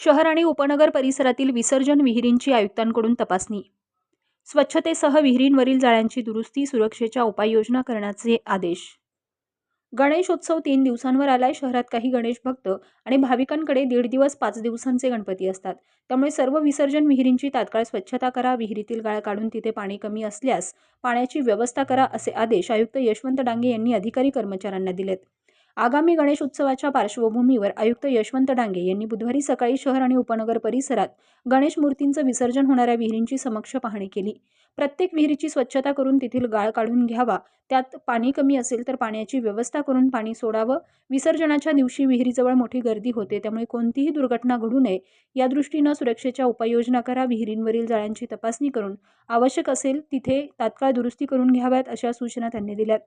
शहर आणि उपनगर परिसरातील विसर्जन विहिरींची आयुक्तांकडून तपासणी. स्वच्छतेसह विहिरींवरील जाळ्यांची दुरुस्ती सुरक्षेच्या उपाययोजना करण्याचे आदेश. गणेशोत्सव तीन दिवसांवर आलाय. शहरात काही गणेश भक्त आणि भाविकांकडे दीड दिवस पाच दिवसांचे गणपती असतात. त्यामुळे सर्व विसर्जन विहिरींची तात्काळ स्वच्छता करा. विहिरीतील गाळ काढून तिथे पाणी कमी असल्यास पाण्याची व्यवस्था करा असे आदेश आयुक्त यशवंत डांगे यांनी अधिकारी कर्मचाऱ्यांना दिलेत. आगामी गणेश उत्सवाच्या पार्श्वभूमीवर आयुक्त यशवंत डांगे यांनी बुधवारी सकाळी शहर आणि उपनगर परिसरात गणेश मूर्तींचं विसर्जन होणाऱ्या विहिरींची समक्ष पाहणी केली. प्रत्येक विहिरीची स्वच्छता करून तेथील गाळ काढून घ्यावा त्यात पाणी कमी असेल तर पाण्याची व्यवस्था करून पाणी सोडावं. विसर्जनाच्या दिवशी विहिरीजवळ मोठी गर्दी होते त्यामुळे कोणतीही दुर्घटना घडू नये. या दृष्टीनं सुरक्षेच्या उपाययोजना करा विहिरींवरील जाळ्यांची तपासणी करून आवश्यक असेल तिथे तात्काळ दुरुस्ती करून घ्याव्यात अशा सूचना त्यांनी दिल्यात.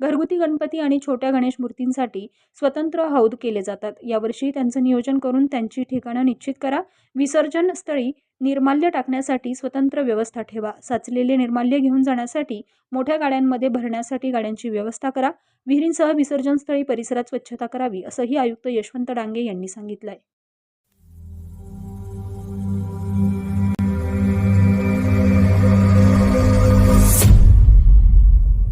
घरगुती गणपती आणि छोट्या गणेश मूर्तींसाठी स्वतंत्र हौद केले जातात. यावर्षी त्यांचं नियोजन करून त्यांची ठिकाणं निश्चित करा. विसर्जन स्थळी निर्माल्य टाकण्यासाठी स्वतंत्र व्यवस्था ठेवा. साचलेले निर्माल्य घेऊन जाण्यासाठी मोठ्या गाड्यांमध्ये भरण्यासाठी गाड्यांची व्यवस्था करा. विहिरींसह विसर्जनस्थळी परिसरात स्वच्छता करावी असंही आयुक्त यशवंत डांगे यांनी सांगितलं आहे